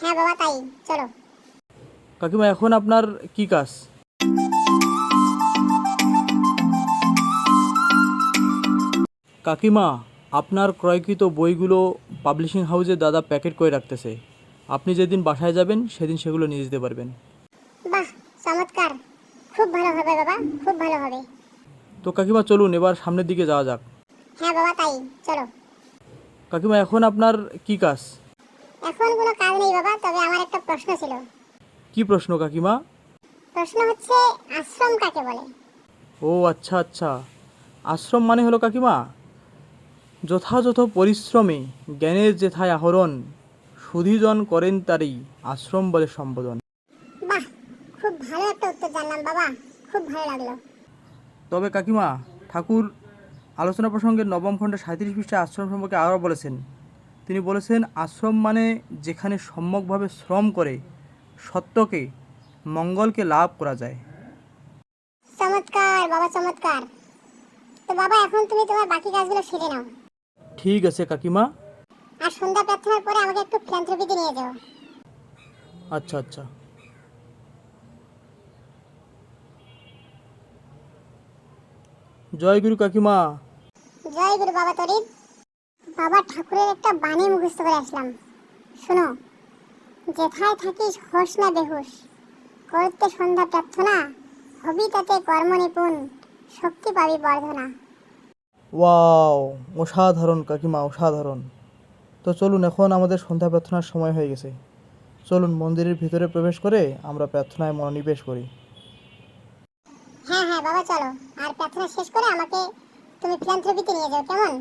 হ্যাঁ বাবা তাই। চলো। কাকিমা এখন আপনার কি কাজ? কাকিমা আপনার ক্রয়কৃত বইগুলো পাবলিশিং হাউসে দাদা প্যাকেট করে রাখতেছে। আপনি যেদিন বাসায় যাবেন সেদিন সেগুলো নিয়ে যেতে পারবেন। বাহ চমৎকার। খুব ভালো হবে বাবা খুব ভালো হবে। তো কাকিমা চলুন এবার সামনের দিকে যাওয়া যাক। হ্যাঁ বাবা তাই। চলো। কাকিমা এখন আপনার কি কাজ? এখন কোনো কাজ নেই বাবা তবে আমার একটা প্রশ্ন ছিল। কি প্রশ্ন কাকিমা? প্রশ্ন হচ্ছে আশ্রম কাকে বলে? ও আচ্ছা আচ্ছা। আশ্রম মানে হলো কাকিমা যথাযথ পরিশ্রমে জ্ঞানের যেথায় আহরণ সুধীজন করেন তারই আশ্রম বলে সম্বোধন। বাহ খুব ভালো একটা উত্তর জানলাম বাবা খুব ভালো লাগল। তবে কাকিমা ঠাকুর আলোচনা প্রসঙ্গে নবম খণ্ডে সাঁত্রিশ পৃষ্ঠা আশ্রম সম্পর্কে আরও বলেছেন। তিনি বলেছেন আশ্রম মানে যেখানে সম্যকভাবে শ্রম করে সত্যকে মঙ্গলকে লাভ করা যায়। চমৎকার বাবা চমৎকার। তো বাবা এখন তুমি তোমার বাকি কাজগুলো সেরে নাও। ঠিক আছে কাকিমা। আর সন্ধ্যা প্রার্থনার পরে আমাকে একটু ফিলান্থ্রপিতে নিয়ে যাও। আচ্ছা আচ্ছা। জয় গুরু কাকিমা। জয় গুরু বাবা তরিদ বাবা ঠাকুরের একটা বাণী মুখস্থ করে আসলাম। শোনো যেথায় থাকিস হোস না বেহুশ। করতে সন্ধ্যা প্রার্থনা হবি তাতে কর্ম নিপুণ শক্তি পাবি বর্ধনা। ওয়াও অসাধারণ কাকিমা অসাধারণ। তো চলুন এখন আমাদের সন্ধ্যা প্রার্থনার সময় হয়ে গেছে। চলুন মন্দিরের ভিতরে প্রবেশ করে আমরা প্রার্থনায় মনোনিবেশ করি। হ্যাঁ হ্যাঁ বাবা চলো। আর প্রার্থনা শেষ করে আমাকে তুমি ফিলান্থ্রপিতে নিয়ে যাও কেমন?